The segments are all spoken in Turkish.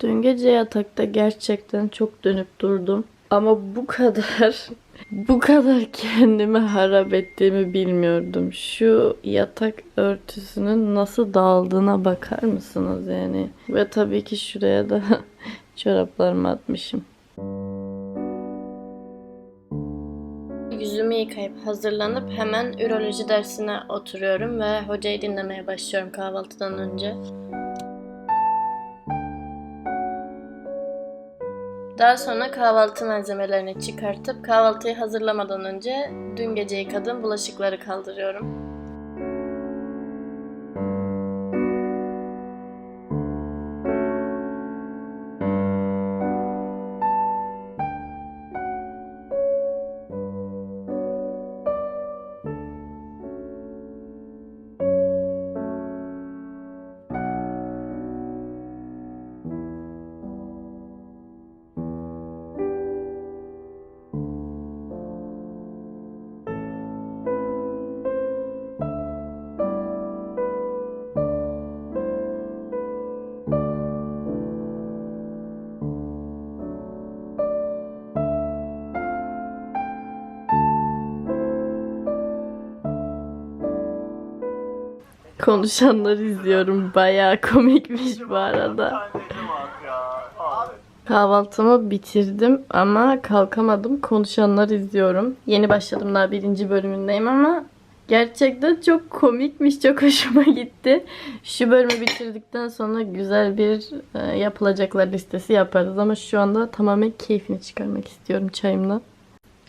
Dün gece yatakta gerçekten çok dönüp durdum. Ama bu kadar bu kadar kendimi harap ettiğimi bilmiyordum. Şu yatak örtüsünün nasıl dağıldığına bakar mısınız yani? Ve tabii ki şuraya da çoraplarımı atmışım. Yüzümü yıkayıp hazırlanıp hemen üroloji dersine oturuyorum ve hocayı dinlemeye başlıyorum kahvaltıdan önce. Daha sonra kahvaltı malzemelerini çıkartıp kahvaltıyı hazırlamadan önce dün gece yıkadığım bulaşıkları kaldırıyorum. Konuşanları izliyorum. Bayağı komikmiş bu arada. Kahvaltımı bitirdim ama kalkamadım. Konuşanları izliyorum. Yeni başladım daha birinci bölümündeyim ama gerçekten çok komikmiş. Çok hoşuma gitti. Şu bölümü bitirdikten sonra güzel bir e, yapılacaklar listesi yaparız ama şu anda tamamen keyfini çıkarmak istiyorum çayımla.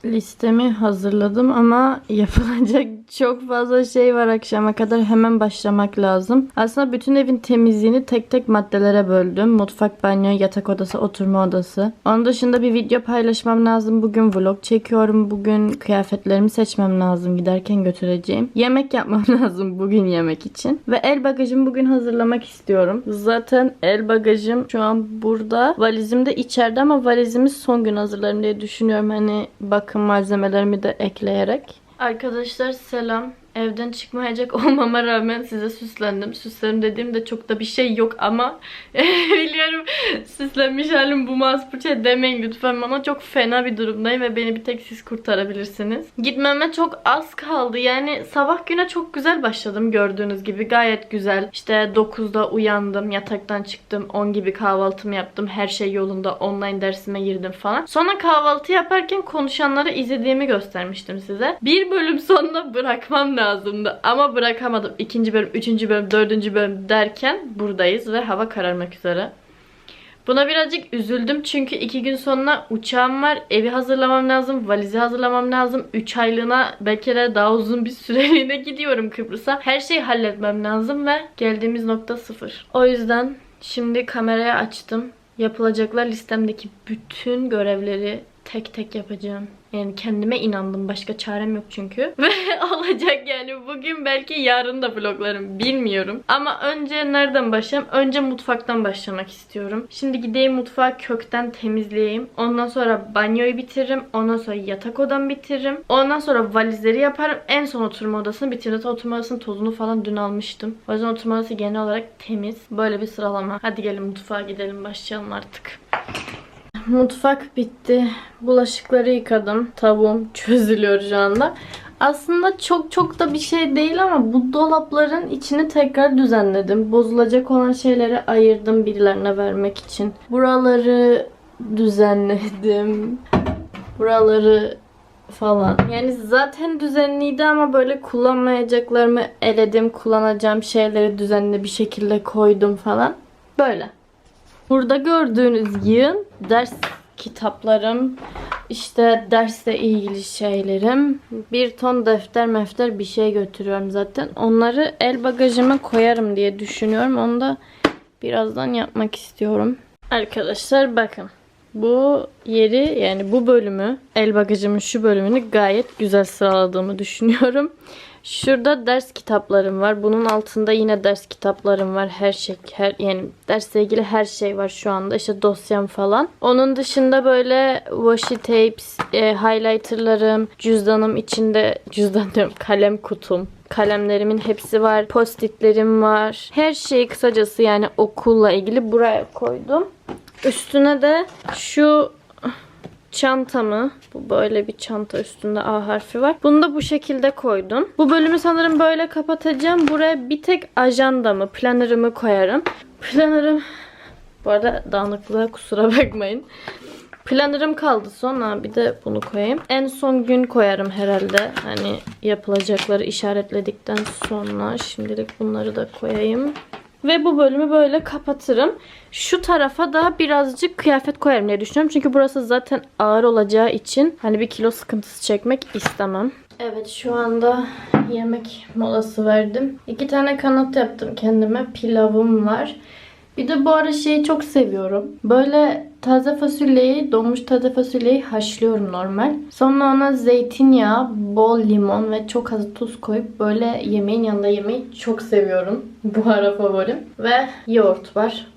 Listemi hazırladım ama yapılacak çok fazla şey var akşama kadar hemen başlamak lazım. Aslında bütün evin temizliğini tek tek maddelere böldüm. Mutfak, banyo, yatak odası, oturma odası. Onun dışında bir video paylaşmam lazım. Bugün vlog çekiyorum. Bugün kıyafetlerimi seçmem lazım giderken götüreceğim. Yemek yapmam lazım bugün yemek için. Ve el bagajımı bugün hazırlamak istiyorum. Zaten el bagajım şu an burada. Valizim de içeride ama valizimi son gün hazırlarım diye düşünüyorum. Hani bakım malzemelerimi de ekleyerek. Arkadaşlar selam. Evden çıkmayacak olmama rağmen size süslendim. Süslerim dediğimde çok da bir şey yok ama biliyorum süslenmiş halim bu maspurça demeyin lütfen bana. Çok fena bir durumdayım ve beni bir tek siz kurtarabilirsiniz. Gitmeme çok az kaldı. Yani sabah güne çok güzel başladım gördüğünüz gibi. Gayet güzel. İşte 9'da uyandım. Yataktan çıktım. 10 gibi kahvaltımı yaptım. Her şey yolunda. Online dersime girdim falan. Sonra kahvaltı yaparken konuşanları izlediğimi göstermiştim size. Bir bölüm sonunda bırakmam lazımdı. Ama bırakamadım. İkinci bölüm, üçüncü bölüm, dördüncü bölüm derken buradayız ve hava kararmak üzere. Buna birazcık üzüldüm çünkü iki gün sonra uçağım var. Evi hazırlamam lazım. Valizi hazırlamam lazım. 3 aylığına belki de daha uzun bir süreliğine gidiyorum Kıbrıs'a. Her şeyi halletmem lazım ve geldiğimiz nokta sıfır. O yüzden şimdi kamerayı açtım. Yapılacaklar listemdeki bütün görevleri tek tek yapacağım. Yani kendime inandım. Başka çarem yok çünkü. Ve olacak yani. Bugün belki yarın da vloglarım. Bilmiyorum. Ama önce nereden başlayayım? Önce mutfaktan başlamak istiyorum. Şimdi gideyim mutfağı kökten temizleyeyim. Ondan sonra banyoyu bitiririm. Ondan sonra yatak odamı bitiririm. Ondan sonra valizleri yaparım. En son oturma odasını bitiririm. Zaten oturma odasının tozunu falan dün almıştım. O yüzden oturma odası genel olarak temiz. Böyle bir sıralama. Hadi gelin mutfağa gidelim. Başlayalım artık. Mutfak bitti. Bulaşıkları yıkadım. Tavuğum çözülüyor şu anda. Aslında çok çok da bir şey değil ama bu dolapların içini tekrar düzenledim. Bozulacak olan şeyleri ayırdım birilerine vermek için. Buraları düzenledim. Buraları falan. Yani zaten düzenliydi ama böyle kullanmayacaklarımı eledim. Kullanacağım şeyleri düzenli bir şekilde koydum falan. Böyle. Burada gördüğünüz yığın ders kitaplarım, işte dersle ilgili şeylerim. Bir ton defter mefter bir şey götürüyorum zaten. Onları el bagajıma koyarım diye düşünüyorum. Onu da birazdan yapmak istiyorum. Arkadaşlar bakın. Bu yeri yani bu bölümü el bagajımın şu bölümünü gayet güzel sıraladığımı düşünüyorum. Şurada ders kitaplarım var. Bunun altında yine ders kitaplarım var. Her şey, her yani dersle ilgili her şey var şu anda. İşte dosyam falan. Onun dışında böyle washi tapes, e, highlighterlarım, cüzdanım içinde cüzdan diyorum kalem kutum. kalemlerimin hepsi var. Postitlerim var. Her şeyi kısacası yani okulla ilgili buraya koydum. Üstüne de şu çantamı. Bu böyle bir çanta üstünde A harfi var. Bunu da bu şekilde koydum. Bu bölümü sanırım böyle kapatacağım. Buraya bir tek ajandamı, planörümü koyarım. Planörüm bu arada dağınıklığa kusura bakmayın. Planörüm kaldı sonra bir de bunu koyayım. En son gün koyarım herhalde. Hani yapılacakları işaretledikten sonra şimdilik bunları da koyayım. Ve bu bölümü böyle kapatırım. Şu tarafa da birazcık kıyafet koyarım diye düşünüyorum. Çünkü burası zaten ağır olacağı için hani bir kilo sıkıntısı çekmek istemem. Evet şu anda yemek molası verdim. İki tane kanat yaptım kendime. Pilavım var. Bir de bu ara şeyi çok seviyorum. Böyle taze fasulyeyi, donmuş taze fasulyeyi haşlıyorum normal. Sonra ona zeytinyağı, bol limon ve çok az tuz koyup böyle yemeğin yanında yemeyi çok seviyorum. Bu ara favorim. Ve yoğurt var.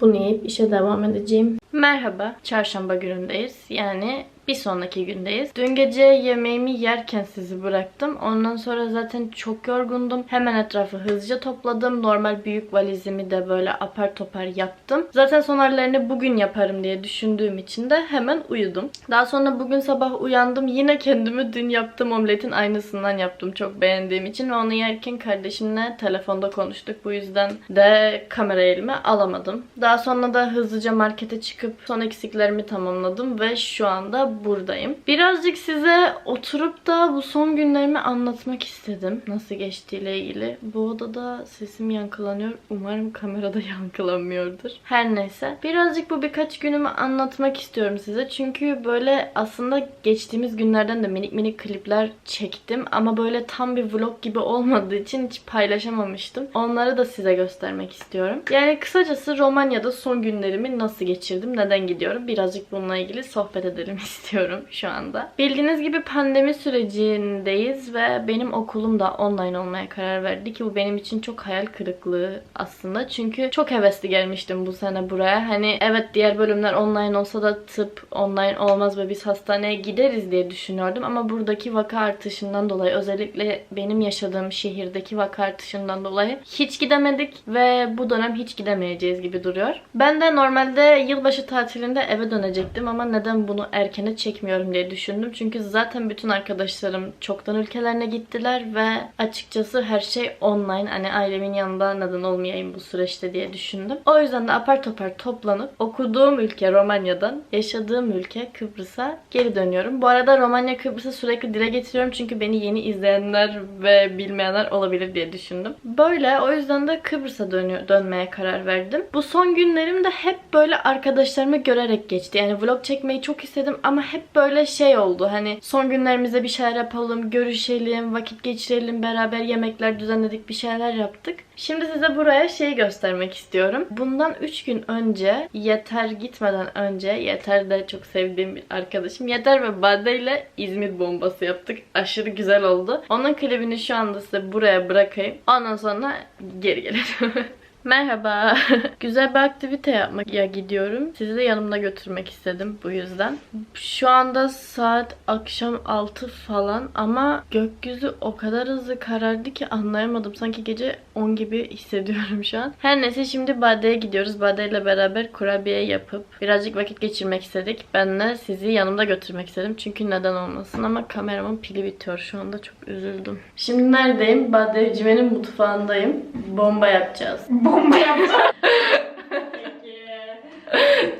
Bunu yiyip işe devam edeceğim. Merhaba. Çarşamba günündeyiz. Yani bir sonraki gündeyiz. Dün gece yemeğimi yerken sizi bıraktım. Ondan sonra zaten çok yorgundum. Hemen etrafı hızlıca topladım. Normal büyük valizimi de böyle apar topar yaptım. Zaten sonarlarını bugün yaparım diye düşündüğüm için de hemen uyudum. Daha sonra bugün sabah uyandım. Yine kendimi dün yaptığım omletin aynısından yaptım. Çok beğendiğim için ve onu yerken kardeşimle telefonda konuştuk. Bu yüzden de kamerayı elime alamadım. Daha sonra da hızlıca markete çıkıp son eksiklerimi tamamladım ve şu anda buradayım. Birazcık size oturup da bu son günlerimi anlatmak istedim. Nasıl geçtiğiyle ilgili. Bu odada sesim yankılanıyor. Umarım kamerada yankılanmıyordur. Her neyse. Birazcık bu birkaç günümü anlatmak istiyorum size. Çünkü böyle aslında geçtiğimiz günlerden de minik minik klipler çektim. Ama böyle tam bir vlog gibi olmadığı için hiç paylaşamamıştım. Onları da size göstermek istiyorum. Yani kısacası Romanya'da son günlerimi nasıl geçirdim, neden gidiyorum birazcık bununla ilgili sohbet edelim istiyorum şu anda. Bildiğiniz gibi pandemi sürecindeyiz ve benim okulum da online olmaya karar verdi ki bu benim için çok hayal kırıklığı aslında. Çünkü çok hevesli gelmiştim bu sene buraya. Hani evet diğer bölümler online olsa da tıp online olmaz ve biz hastaneye gideriz diye düşünüyordum ama buradaki vaka artışından dolayı özellikle benim yaşadığım şehirdeki vaka artışından dolayı hiç gidemedik ve bu dönem hiç gidemeyeceğiz gibi duruyor. Ben de normalde yılbaşı tatilinde eve dönecektim ama neden bunu erkene çekmiyorum diye düşündüm. Çünkü zaten bütün arkadaşlarım çoktan ülkelerine gittiler ve açıkçası her şey online. Hani ailemin yanında neden olmayayım bu süreçte diye düşündüm. O yüzden de apar topar toplanıp okuduğum ülke Romanya'dan yaşadığım ülke Kıbrıs'a geri dönüyorum. Bu arada Romanya Kıbrıs'ı sürekli dile getiriyorum çünkü beni yeni izleyenler ve bilmeyenler olabilir diye düşündüm. Böyle o yüzden de Kıbrıs'a dönüyor, dönmeye karar verdim. Bu son günlerim de hep böyle arkadaşlarımı görerek geçti. Yani vlog çekmeyi çok istedim ama hep böyle şey oldu. Hani son günlerimizde bir şeyler yapalım, görüşelim, vakit geçirelim, beraber yemekler düzenledik, bir şeyler yaptık. Şimdi size buraya şeyi göstermek istiyorum. Bundan 3 gün önce Yeter gitmeden önce Yeter de çok sevdiğim bir arkadaşım. Yeter ve Bade ile İzmir bombası yaptık. Aşırı güzel oldu. Onun klibini şu anda size buraya bırakayım. Ondan sonra geri gelelim. Merhaba. Güzel bir aktivite yapmaya gidiyorum. Sizi de yanımda götürmek istedim bu yüzden. Şu anda saat akşam 6 falan ama gökyüzü o kadar hızlı karardı ki anlayamadım. Sanki gece 10 gibi hissediyorum şu an. Her neyse şimdi Bade'ye gidiyoruz. Bade ile beraber kurabiye yapıp birazcık vakit geçirmek istedik. Ben de sizi yanımda götürmek istedim. Çünkü neden olmasın ama kameramın pili bitiyor. Şu anda çok üzüldüm. Şimdi neredeyim? Bade Cimen'in mutfağındayım. Bomba yapacağız. Bomba yapacağım.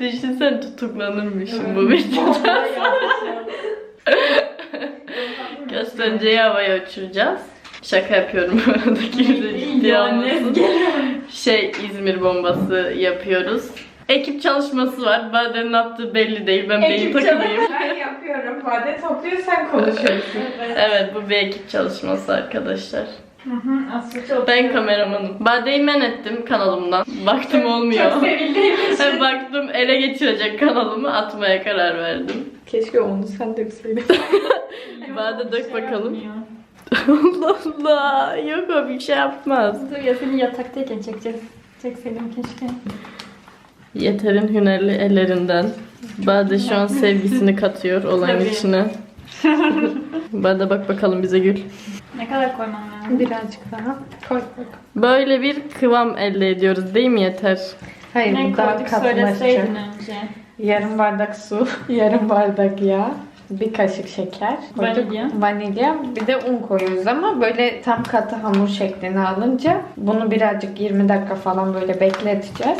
Düşünsen tutuklanırmışım bu videoda. Gösterinciyi havaya uçuracağız. Şaka yapıyorum bu arada kimse ciddiye almasın. Şey İzmir bombası yapıyoruz. Ekip çalışması var. Bade'nin ne yaptığı belli değil. Ben beyin çalışıyor, ben yapıyorum. Vade topluyor sen konuşuyorsun. Evet bu bir ekip çalışması arkadaşlar. Hı hı, Aslı çok Ben kameramanım. Bade'yi men ettim kanalımdan. Baktım olmuyor. Çok sevildiğim için. Baktım ele geçirecek kanalımı atmaya karar verdim. Keşke onu sen dökseydin. Bade dök bakalım. Allah Allah. Yok o bir şey yapmaz. Dur ya seni yataktayken çekeceğiz. Çekseydim keşke. Yeter'in hünerli ellerinden. Bade şu an sevgisini katıyor olayın Tabii. içine. Bade bak bakalım bize gül. Ne kadar koymam lazım? Birazcık daha. Koy koy. Böyle bir kıvam elde ediyoruz değil mi yeter? Hayır Ne bu daha koyduk katılaşacak. söyleseydin önce. Yarım bardak su, yarım bardak yağ, bir kaşık şeker. koyduk. Vanilya. Vanilya. Bir de un koyuyoruz ama böyle tam katı hamur şeklini alınca bunu birazcık 20 dakika falan böyle bekleteceğiz.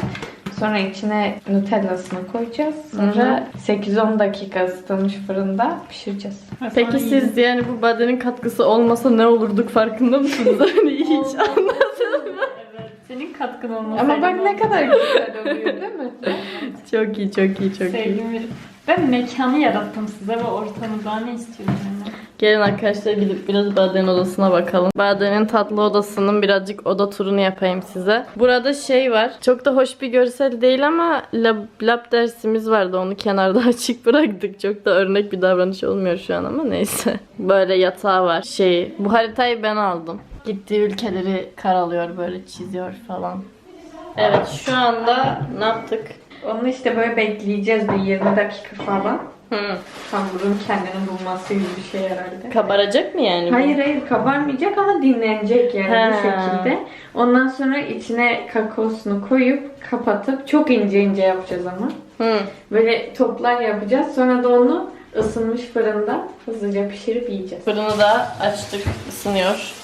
Sonra içine nutellasını koyacağız. Sonra 8-10 dakika ısıtılmış fırında pişireceğiz. Peki siz yani bu badenin katkısı olmasa ne olurduk farkında mısınız? Hani hiç anladın mı? Evet. Senin katkın olmasaydı. Ama bak ne kadar güzel oluyor değil mi? Çok iyi, çok iyi, çok iyi. Sevdiğim bir... Ben mekanı yarattım size ve ortamı daha ne istiyorum yani? Gelin arkadaşlar gidip biraz Bade'nin odasına bakalım. Bade'nin tatlı odasının birazcık oda turunu yapayım size. Burada şey var. Çok da hoş bir görsel değil ama lab, lab dersimiz vardı. Onu kenarda açık bıraktık. Çok da örnek bir davranış olmuyor şu an ama neyse. Böyle yatağı var. Şey, bu haritayı ben aldım. Gittiği ülkeleri karalıyor böyle çiziyor falan. Evet şu anda ne yaptık? Onu işte böyle bekleyeceğiz bir 20 dakika falan. Hı. Hamurun kendini bulması gibi bir şey herhalde. Kabaracak mı yani bu? Hayır hayır kabarmayacak ama dinlenecek yani He. bu şekilde. Ondan sonra içine kakaosunu koyup kapatıp çok ince ince yapacağız ama. Hı. Böyle toplar yapacağız. Sonra da onu ısınmış fırında hızlıca pişirip yiyeceğiz. Fırını da açtık, ısınıyor.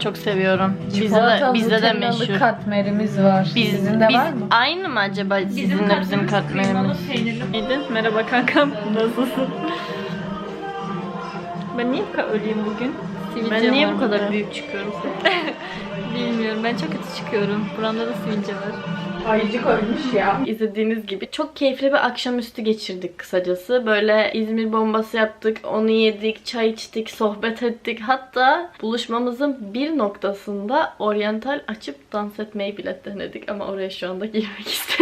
Çok seviyorum. Bizde de, bizde de meşhur. katmerimiz var. Biz, Sizin de biz var mı? aynı mı acaba sizinle bizim katmerimiz? peynirli. Neydi? Merhaba kankam. Nasılsın? Ben niye bu kadar öleyim bugün? Sivilce Ben niye bu kadar büyük çıkıyorum? Bilmiyorum. Ben çok kötü çıkıyorum. Buramda da sivilce var. Ayıcık ölmüş ya. İzlediğiniz gibi çok keyifli bir akşamüstü geçirdik kısacası. Böyle İzmir bombası yaptık, onu yedik, çay içtik, sohbet ettik. Hatta buluşmamızın bir noktasında oryantal açıp dans etmeyi bile denedik ama oraya şu anda girmek istemiyorum.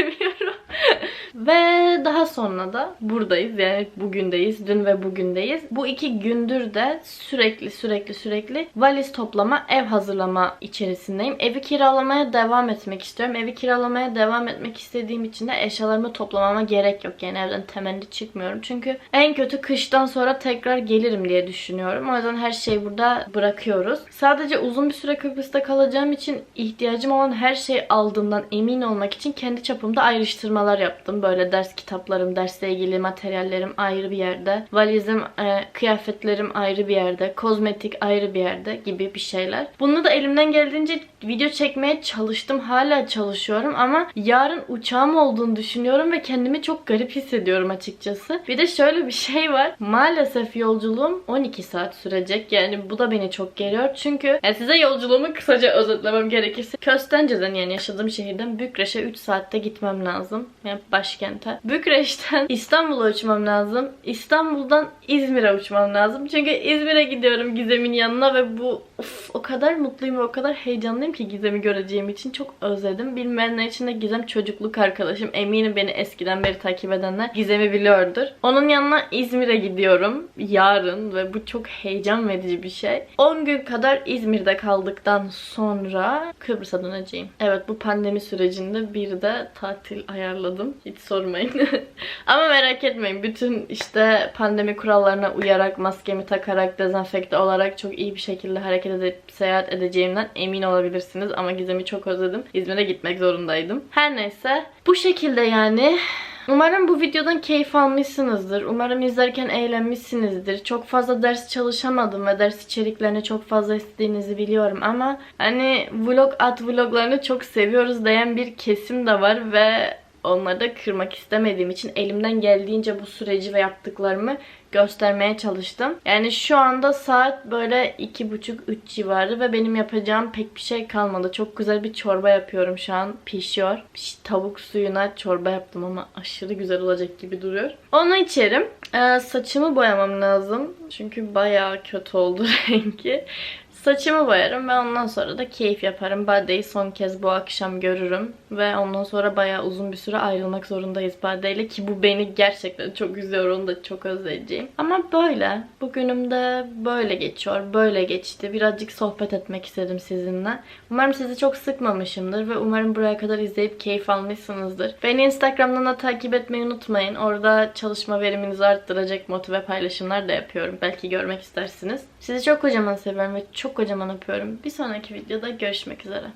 Ve daha sonra da buradayız. Yani bugündeyiz. Dün ve bugündeyiz. Bu iki gündür de sürekli sürekli sürekli valiz toplama, ev hazırlama içerisindeyim. Evi kiralamaya devam etmek istiyorum. Evi kiralamaya devam etmek istediğim için de eşyalarımı toplamama gerek yok. Yani evden temelli çıkmıyorum. Çünkü en kötü kıştan sonra tekrar gelirim diye düşünüyorum. O yüzden her şeyi burada bırakıyoruz. Sadece uzun bir süre Kıbrıs'ta kalacağım için ihtiyacım olan her şeyi aldığımdan emin olmak için kendi çapımda ayrıştırmalar yaptım. Böyle ders kitaplarım, dersle ilgili materyallerim ayrı bir yerde. Valizim, e, kıyafetlerim ayrı bir yerde. Kozmetik ayrı bir yerde gibi bir şeyler. Bunu da elimden geldiğince video çekmeye çalıştım. Hala çalışıyorum ama yarın uçağım olduğunu düşünüyorum ve kendimi çok garip hissediyorum açıkçası. Bir de şöyle bir şey var. Maalesef yolculuğum 12 saat sürecek. Yani bu da beni çok geriyor. Çünkü yani size yolculuğumu kısaca özetlemem gerekirse Köstence'den yani yaşadığım şehirden Bükreş'e 3 saatte gitmem lazım. Yani başkente. Bükreş'ten İstanbul'a uçmam lazım. İstanbul'dan İzmir'e uçmam lazım. Çünkü İzmir'e gidiyorum Gizem'in yanına ve bu of, o kadar mutluyum ve o kadar heyecanlıyım ki Gizem'i göreceğim için çok özledim. Bilmeyenler için de Gizem çocukluk arkadaşım. Eminim beni eskiden beri takip edenler Gizem'i biliyordur. Onun yanına İzmir'e gidiyorum yarın ve bu çok heyecan verici bir şey. 10 gün kadar İzmir'de kaldıktan sonra Kıbrıs'a döneceğim. Evet bu pandemi sürecinde bir de tatil ayarladım. Hiç sormayın. Ama merak etmeyin. Bütün işte pandemi kurallarına uyarak, maskemi takarak, dezenfekte olarak çok iyi bir şekilde hareket edip seyahat edeceğimden emin olabilirsiniz. Ama Gizem'i çok özledim. İzmir'e gitmek zorundaydım. Her neyse. Bu şekilde yani Umarım bu videodan keyif almışsınızdır. Umarım izlerken eğlenmişsinizdir. Çok fazla ders çalışamadım ve ders içeriklerini çok fazla istediğinizi biliyorum ama hani vlog at vloglarını çok seviyoruz diyen bir kesim de var ve onları da kırmak istemediğim için elimden geldiğince bu süreci ve yaptıklarımı göstermeye çalıştım. Yani şu anda saat böyle iki buçuk üç civarı ve benim yapacağım pek bir şey kalmadı. Çok güzel bir çorba yapıyorum şu an. Pişiyor. Piş- Tavuk suyuna çorba yaptım ama aşırı güzel olacak gibi duruyor. Onu içerim. Ee, saçımı boyamam lazım. Çünkü bayağı kötü oldu rengi. Saçımı boyarım ve ondan sonra da keyif yaparım. Bade'yi son kez bu akşam görürüm. Ve ondan sonra bayağı uzun bir süre ayrılmak zorundayız Bade ile. Ki bu beni gerçekten çok üzüyor. Onu da çok özleyeceğim. Ama böyle. Bugünüm de böyle geçiyor. Böyle geçti. Birazcık sohbet etmek istedim sizinle. Umarım sizi çok sıkmamışımdır. Ve umarım buraya kadar izleyip keyif almışsınızdır. Beni Instagram'dan da takip etmeyi unutmayın. Orada çalışma veriminizi arttıracak motive paylaşımlar da yapıyorum. Belki görmek istersiniz. Sizi çok kocaman seviyorum ve çok kocaman öpüyorum. Bir sonraki videoda görüşmek üzere.